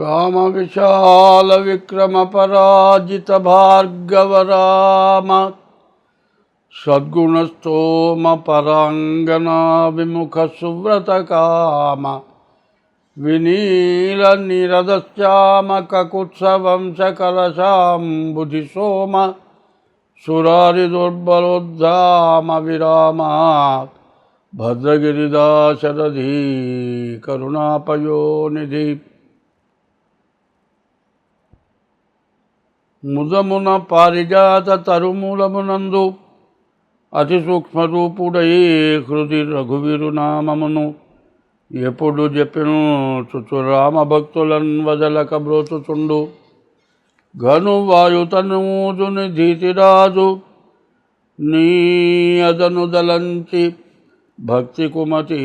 रामविशालविक्रमपराजितभार्गवराम सद्गुणस्तोमपराङ्गनाविमुख सुव्रतकाम विनीलनीरदश्चामकुत्सवं सकलशाम्बुधि सोम सुरारिदुर्बलोद्धामविराम ముదమున పారిజాత తరుమూలమునందు అతి సూక్ష్మరూపుడై హృది రఘువీరునామమును ఎప్పుడు చెప్పిను చుచురామ రామభక్తులన్ వదలక బ్రోచుచుండు ఘను వాయుతనూజుని ధీతిరాజు నీ అదను దలంచి భక్తి కుమతి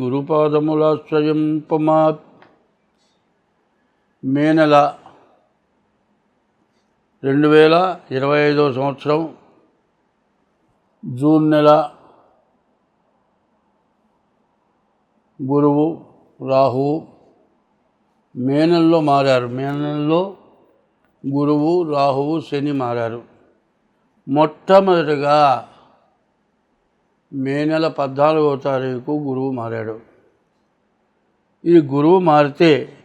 గురుపాదములాశ్రయింపుమా మేనల రెండు వేల ఇరవై ఐదవ సంవత్సరం జూన్ నెల గురువు రాహువు మే నెలలో మారారు. మే నెలలో గురువు రాహువు శని మారారు. మొట్టమొదటిగా మే నెల పద్నాలుగవ తారీఖు గురువు మారాడు. ఈ గురువు మారితే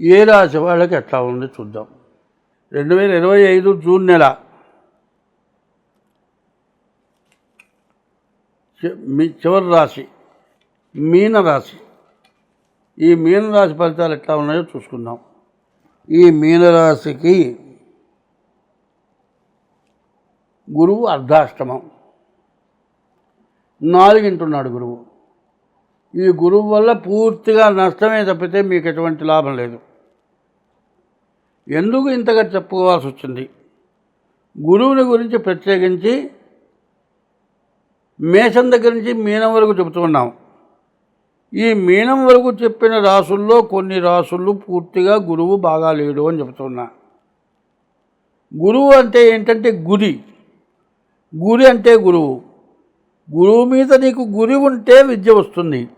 ఏ రాశి వాళ్ళకి ఎట్లా ఉంది చూద్దాం. రెండు వేల ఇరవై ఐదు జూన్ నెల. చి- మీ చివరి రాశి మీనరాశి ఈ మీనరాశి ఫలితాలు ఎట్లా ఉన్నాయో చూసుకుందాం. ఈ మీనరాశికి గురువు అర్ధాష్టమం. నాలుగింటున్నాడు గురువు. ఈ గురువు వల్ల పూర్తిగా నష్టమే తప్పితే మీకు ఎటువంటి లాభం లేదు. ఎందుకు ఇంతగా చెప్పుకోవాల్సి వచ్చింది? గురువుని గురించి ప్రత్యేకించి మేషం దగ్గర నుంచి మీనం వరకు చెబుతున్నాం ఈ మీనం వరకు చెప్పిన రాసుల్లో కొన్ని రాసులు పూర్తిగా గురువు బాగా లేడు అని చెబుతున్నా గురువు అంటే ఏంటంటే గురి. గురి అంటే గురువు. గురువు మీద నీకు గురి ఉంటే విద్య వస్తుంది.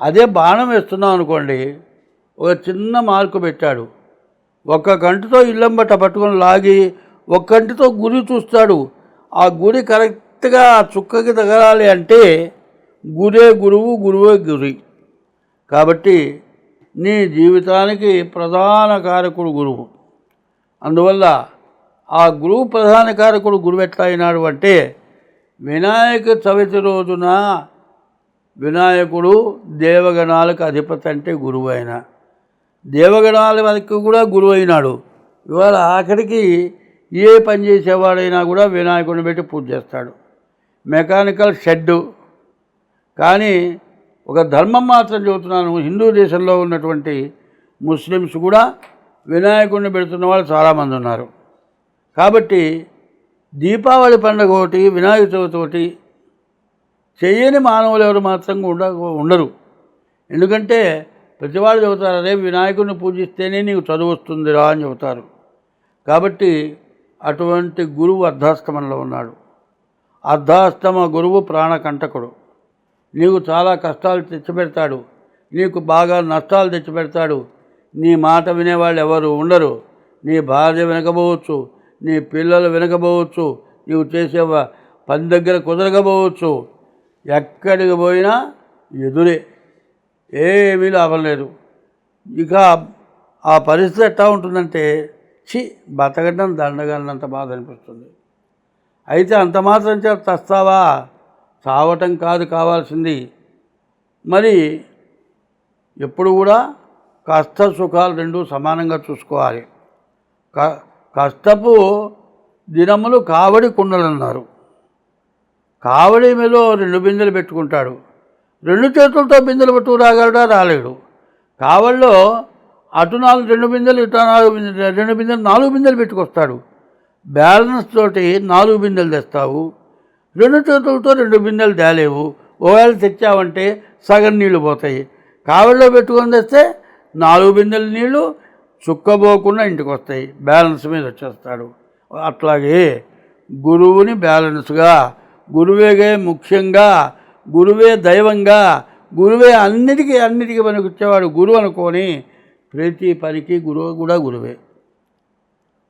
అదే బాణం వేస్తున్నావు అనుకోండి ఒక చిన్న మార్కు పెట్టాడు. ఒక్క గంటతో ఇల్లంబట పట్టుకొని లాగి ఒక గురి చూస్తాడు. ఆ గురి కరెక్ట్గా చుక్కకి తగలాలి అంటే గురే గురువు గురువే గురి. కాబట్టి నీ జీవితానికి ప్రధాన కారకుడు గురువు. అందువల్ల ఆ గురువు ప్రధాన కారకుడు గురువు ఎట్లా అయినాడు అంటే వినాయక చవితి రోజున వినాయకుడు దేవగణాలకు అధిపతి అంటే గురువు అయినా దేవగణాల వరకు కూడా గురువు అయినాడు ఇవాళ ఆఖరికి ఏ పని చేసేవాడైనా కూడా వినాయకుడిని పెట్టి పూజ చేస్తాడు. Mechanical shed. కానీ ఒక ధర్మం మాత్రం చెబుతున్నాను. హిందూ దేశంలో ఉన్నటువంటి ముస్లిమ్స్ కూడా వినాయకుడిని పెడుతున్న వాళ్ళు చాలామంది ఉన్నారు. కాబట్టి దీపావళి పండుగ ఒకటి వినాయక చవితి ఒకటి చేయని మానవులు ఎవరు మాత్రం ఉండ ఉండరు. ఎందుకంటే ప్రతివాడు చెబుతారు అదే వినాయకుడిని పూజిస్తేనే నీకు చదువు వస్తుందిరా అని చెబుతారు. కాబట్టి అటువంటి గురువు అర్ధాస్తమంలో ఉన్నాడు. అర్ధాస్తమ గురువు ప్రాణకంటకుడు. నీకు చాలా కష్టాలు తెచ్చిపెడతాడు. నీకు బాగా నష్టాలు తెచ్చిపెడతాడు. నీ మాట వినేవాళ్ళు ఎవరు ఉండరు. నీ భార్య వినకపోవచ్చు. నీ పిల్లలు వినకపోవచ్చు. నీవు చేసే వ- పని దగ్గర కుదరకపోవచ్చు. ఎక్కడికి పోయినా ఎదురే. ఏమీ లాభం లేదు. ఇక ఆ పరిస్థితి ఎట్లా ఉంటుందంటే చి బతకడం దండగలనంత బాధ అనిపిస్తుంది. అయితే అంత మాత్రం చేత చస్తావా చావటం కాదు కావాల్సింది. మరి ఎప్పుడు కూడా కష్ట సుఖాలు రెండు సమానంగా చూసుకోవాలి. క కష్టపు దినములు కావడి కుండలన్నారు. కావడి మీలో రెండు బిందెలు పెట్టుకుంటాడు. రెండు చేతులతో బిందెలు పట్టుకు రాగలడా? రాలేడు. కావల్లో అటు నాలుగు రెండు బిందెలు ఇటు నాలుగు బిందెలు రెండు బిందెలు నాలుగు బిందెలు పెట్టుకొస్తాడు. బ్యాలెన్స్ తోటి నాలుగు బిందెలు తెస్తావు. రెండు చేతులతో రెండు బిందెలు తేలేవు. ఒకవేళ తెచ్చావంటే సగం నీళ్ళు పోతాయి. కావల్లో పెట్టుకొని తెస్తే నాలుగు బిందెల నీళ్ళు చుక్కబోకుండా ఇంటికి వస్తాయి బ్యాలెన్స్ మీద వచ్చేస్తాడు. అట్లాగే గురువుని బ్యాలెన్స్గా గురువేగే ముఖ్యంగా గురువే దైవంగా గురువే అన్నిటికీ అన్నిటికీ పనికొచ్చేవాడు గురువు అనుకొని ప్రతి పనికి గురువు కూడా గురువే.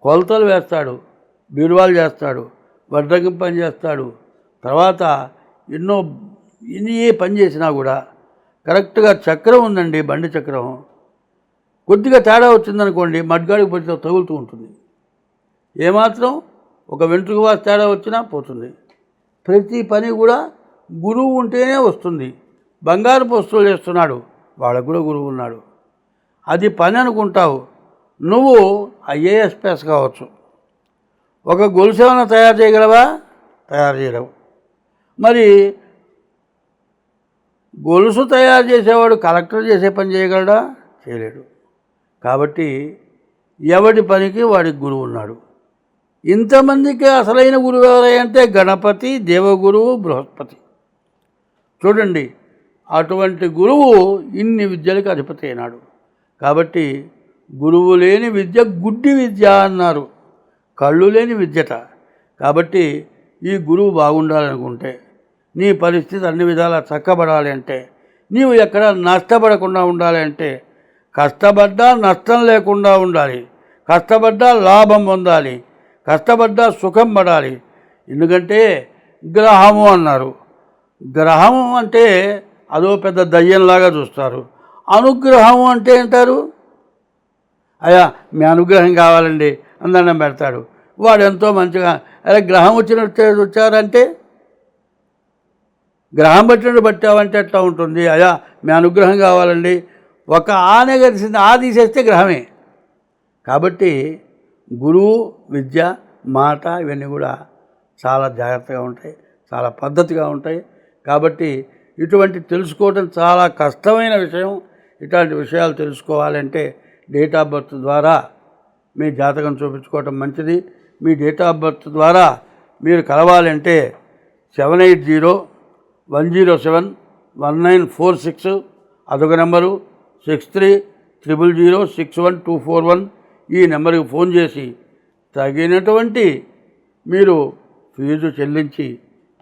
కొలతలు వేస్తాడు బీరువాలు చేస్తాడు వడ్రంగి పని చేస్తాడు. తర్వాత ఎన్నో ఎన్ని ఏ పని చేసినా కూడా కరెక్ట్గా చక్రం ఉందండి బండి చక్రం. కొద్దిగా తేడా వచ్చిందనుకోండి మడ్గాడికి పడితే తగులుతూ ఉంటుంది. ఏమాత్రం ఒక వెంట్రుక వాసి తేడా వచ్చినా పోతుంది. ప్రతి పని కూడా గురువు ఉంటేనే వస్తుంది. బంగారపు వస్తువులు చేస్తున్నాడు. వాళ్ళకు కూడా గురువు ఉన్నాడు. అది పని అనుకుంటావు. నువ్వు ఐఏఎస్ పాస్ కావచ్చు. ఒక గొలుసు ఏమైనా తయారు చేయగలవా? తయారు చేయలేవు. మరి గొలుసు తయారు చేసేవాడు కలెక్టర్ చేసే పని చేయగలడా? చేయలేడు. కాబట్టి ఎవడి పనికి వాడికి గురువు ఉన్నాడు. ఇంతమందికి అసలైన గురువు ఎవరంటే గణపతి దేవగురువు బృహస్పతి. చూడండి అటువంటి గురువు ఇన్ని విద్యలకు అధిపతి అయినాడు. కాబట్టి గురువు లేని విద్య గుడ్డి విద్య అన్నారు. కళ్ళు లేని విద్యట. కాబట్టి ఈ గురువు బాగుండాలనుకుంటే నీ పరిస్థితి అన్ని విధాలా చక్కబడాలి అంటే నీవు ఎక్కడ నష్టపడకుండా ఉండాలి అంటే కష్టపడ్డా నష్టం లేకుండా ఉండాలి. కష్టపడ్డా లాభం పొందాలి. కష్టపడ్డా సుఖం పడాలి. ఎందుకంటే గ్రహము అన్నారు. గ్రహం అంటే అదో పెద్ద దయ్యంలాగా చూస్తారు. అనుగ్రహం అంటే అంటారు అయ్యా మీ అనుగ్రహం కావాలండి అందడం పెడతాడు. వాడు ఎంతో మంచిగా అరే గ్రహం వచ్చినట్టు వచ్చారంటే? గ్రహం పట్టినట్టు పట్టావంటే ఎట్లా ఉంటుంది? అయ్యా మీ అనుగ్రహం కావాలండి. ఒక ఆనే కలిసింది ఆ తీసేస్తే గ్రహమే. కాబట్టి గురువు విద్య మాట ఇవన్నీ కూడా చాలా జాగ్రత్తగా ఉంటాయి చాలా పద్ధతిగా ఉంటాయి. కాబట్టి ఇటువంటి తెలుసుకోవడం చాలా కష్టమైన విషయం. ఇట్లాంటి విషయాలు తెలుసుకోవాలంటే డేట్ ఆఫ్ బర్త్ ద్వారా మీ జాతకం చూపించుకోవటం మంచిది. మీ డేట్ ఆఫ్ బర్త్ ద్వారా మీరు కలవాలంటే seven eight zero one zero seven one nine four six అదొక number. Six three triple zero six one two four one ఈ నెంబర్కి ఫోన్ చేసి తగినటువంటి మీరు ఫీజు చెల్లించి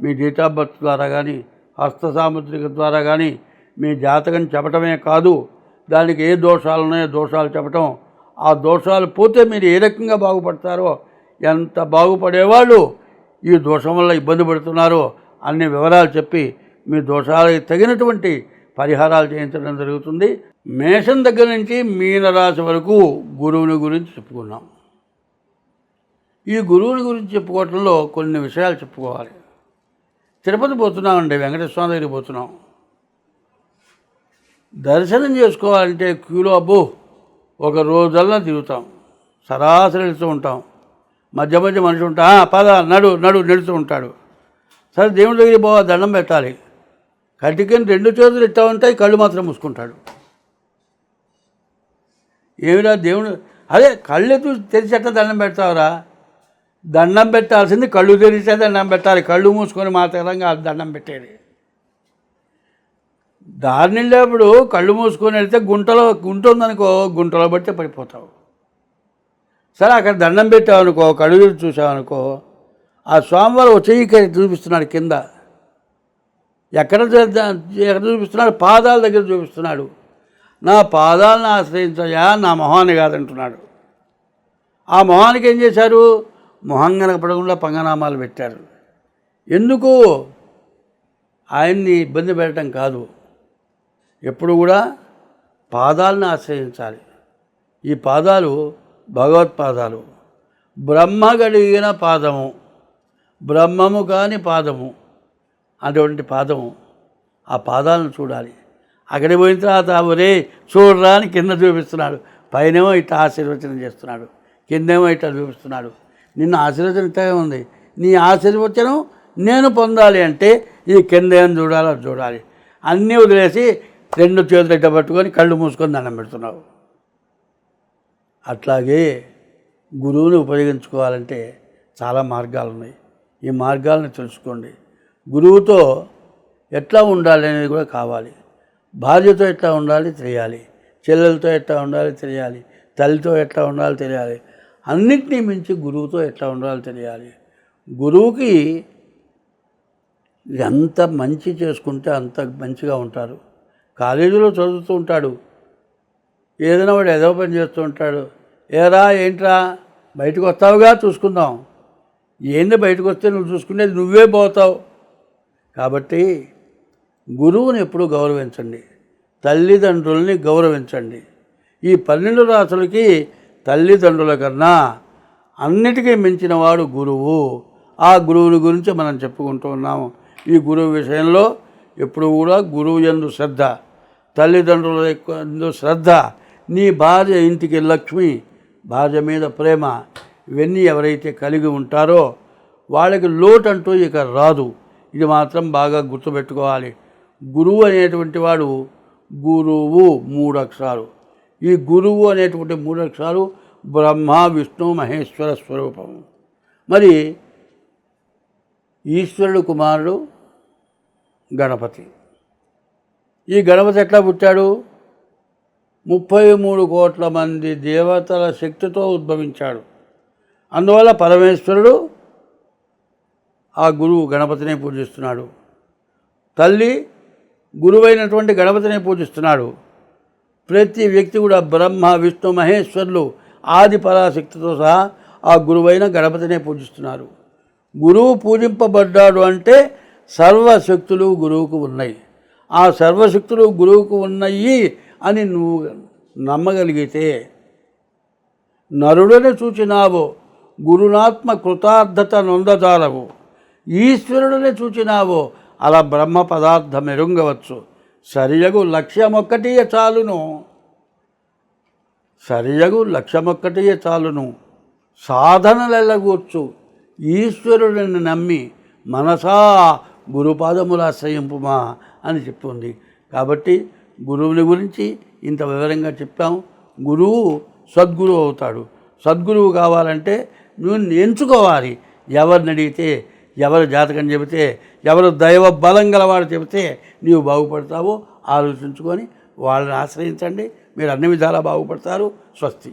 మీ డేట్ ఆఫ్ బర్త్ ద్వారా కానీ హస్త సాముద్రిక ద్వారా కానీ మీ జాతకం చెప్పటమే కాదు దానికి ఏ దోషాలు ఉన్నాయో దోషాలు చెప్పటం. ఆ దోషాలు పోతే మీరు ఏ రకంగా బాగుపడతారో ఎంత బాగుపడేవాళ్ళు ఈ దోషం వల్ల ఇబ్బంది పడుతున్నారో అన్ని వివరాలు చెప్పి మీ దోషాలకి తగినటువంటి పరిహారాలు చేయించడం జరుగుతుంది. మేషం దగ్గర నుంచి మీనరాశి వరకు గురువుని గురించి చెప్పుకున్నాం. ఈ గురువుని గురించి చెప్పుకోవటంలో కొన్ని విషయాలు చెప్పుకోవాలి. తిరుపతి పోతున్నామండి వెంకటేశ్వర దగ్గరికి పోతున్నాం. దర్శనం చేసుకోవాలంటే క్యూలో అబ్బో ఒక రోజల్లా తిరుగుతాం. సరాసరి వెళ్తూ ఉంటాం. మధ్య మధ్య మనిషి ఉంటా పద నడు నడు నడుతూ ఉంటాడు. సరే దేవుడి దగ్గరికి పోవా దండం పెట్టాలి. కటికని రెండు చేతులు ఇట్టా ఉంటాయి కళ్ళు మాత్రం మూసుకుంటాడు. ఏమిరా దేవుడు? అదే కళ్ళు ఎత్తు తెరిచేట దండం పెడతావురా? దండం పెట్టాల్సింది కళ్ళు తెరిచే దండం పెట్టాలి. కళ్ళు మూసుకొని మాత్రంగా దండం పెట్టేది. దారి వెళ్ళేప్పుడు కళ్ళు మూసుకొని వెళ్తే గుంటలో గుంట ఉందనుకో గుంటలో పడితే పడిపోతావు. సరే అక్కడ దండం పెట్టావనుకో కళ్ళు తెరిచి చూసావనుకో ఆ స్వామివారు ఒక చూపిస్తున్నాడు కింద. ఎక్కడ ఎక్కడ చూపిస్తున్నాడు? పాదాల దగ్గర చూపిస్తున్నాడు. నా పాదాలను ఆశ్రయించయా నా మొహాన్ని కాదంటున్నాడు. ఆ మొహానికి ఏం చేశారు? మొహం కనపడకుండా పంగనామాలు పెట్టారు. ఎందుకు? ఆయన్ని ఇబ్బంది పెట్టడం కాదు. ఎప్పుడు కూడా పాదాలను ఆశ్రయించాలి. ఈ పాదాలు భగవత్పాదాలు బ్రహ్మ గడిగిన పాదము. బ్రహ్మము కాని పాదము. అటువంటి పాదము. ఆ పాదాలను చూడాలి. అక్కడికి పోయిన తర్వాత ఒరే చూడరా అని కింద చూపిస్తున్నాడు. పైనేమో ఇట్లా ఆశీర్వచనం చేస్తున్నాడు. కిందేమో ఇట్లా చూపిస్తున్నాడు. నిన్న ఆశీర్వచనం ఉంది. నీ ఆశీర్వచనం నేను పొందాలి అంటే ఈ కింద ఏం చూడాలో అది చూడాలి. అన్నీ వదిలేసి రెండు చేతులు ఇట్ట పట్టుకొని కళ్ళు మూసుకొని దండం పెడుతున్నావు. అట్లాగే గురువుని ఉపయోగించుకోవాలంటే చాలా మార్గాలు ఉన్నాయి. ఈ మార్గాలను తెలుసుకోండి. గురువుతో ఎట్లా ఉండాలి అనేది కూడా కావాలి. భార్యతో ఎట్లా ఉండాలి తెలియాలి. చెల్లెలతో ఎట్లా ఉండాలి తెలియాలి. తల్లితో ఎట్లా ఉండాలి తెలియాలి. అన్నిటినీ మించి గురువుతో ఎట్లా ఉండాలో తెలియాలి. గురువుకి ఎంత మంచి చేసుకుంటే అంత మంచిగా ఉంటారు. కాలేజీలో చదువుతూ ఉంటాడు. ఏదైనా వాడు ఏదో పని చేస్తూ ఉంటాడు. ఏరా ఏంట్రా? బయటకు వస్తావుగా? చూసుకుందాం. ఏంది బయటకు వస్తే నువ్వు చూసుకునేది నువ్వే పోతావు. కాబట్టి గురువుని ఎప్పుడూ గౌరవించండి. తల్లిదండ్రుల్ని గౌరవించండి. ఈ పన్నెండు రాసులకి తల్లిదండ్రుల కన్నా అన్నిటికీ మించిన వాడు గురువు. ఆ గురువుని గురించి మనం చెప్పుకుంటూ ఉన్నాము. ఈ గురువు విషయంలో ఎప్పుడు కూడా గురువు ఎందు శ్రద్ధ తల్లిదండ్రుల ఎందు శ్రద్ధ నీ భార్య ఇంటికి లక్ష్మి భార్య మీద ప్రేమ ఇవన్నీ ఎవరైతే కలిగి ఉంటారో వాళ్ళకి లోటు అంటూ ఇక రాదు. ఇది మాత్రం బాగా గుర్తుపెట్టుకోవాలి. గురువు అనేటువంటి వాడు గురువు మూడు అక్షరాలు ఈ గురువు అనేటువంటి మూడు అక్షరాలు బ్రహ్మ విష్ణు మహేశ్వర స్వరూపం. మరి ఈశ్వరుడు కుమారుడు గణపతి. ఈ గణపతి ఎట్లా పుట్టాడు? ముప్పై మూడు కోట్ల మంది దేవతల శక్తితో ఉద్భవించాడు. అందువల్ల పరమేశ్వరుడు ఆ గురువు గణపతినే పూజిస్తున్నాడు. తల్లి గురువైనటువంటి గణపతినే పూజిస్తున్నాడు. ప్రతి వ్యక్తి కూడా బ్రహ్మ విష్ణు మహేశ్వరులు ఆది పరాశక్తితో సహా ఆ గురువైన గణపతినే పూజిస్తున్నారు. గురువు పూజింపబడ్డాడు అంటే సర్వశక్తులు గురువుకు ఉన్నాయి. ఆ సర్వశక్తులు గురువుకు ఉన్నాయి అని నువ్వు నమ్మగలిగితే నరుడని చూచినావు గురునాత్మ కృతార్థత నొందజాలవు. ఈశ్వరుడిని చూచినావో అలా బ్రహ్మ పదార్థం ఎరుంగవచ్చు. సరియగు లక్ష్యమొక్కటియే చాలును. సరియగు లక్ష్యమొక్కటియే చాలును. సాధనలెల్లగూర్చు ఈశ్వరుడిని నమ్మి మనసా గురుపాదముల ఆశ్రయింపుమా అని చెప్తుంది. కాబట్టి గురువుని గురించి ఇంత వివరంగా చెప్పాం. గురువు సద్గురువు అవుతాడు. సద్గురువు కావాలంటే నువ్వు ఎంచుకోవాలి ఎవరిని అడిగితే ఎవరు జాతకం చెబితే ఎవరు దైవ బలం గలవాడు చెబితే నీవు బాగుపడతావో. ఆలోచించుకొని వాళ్ళని ఆశ్రయించండి. మీరు అన్ని విధాలా బాగుపడతారు. స్వస్తి.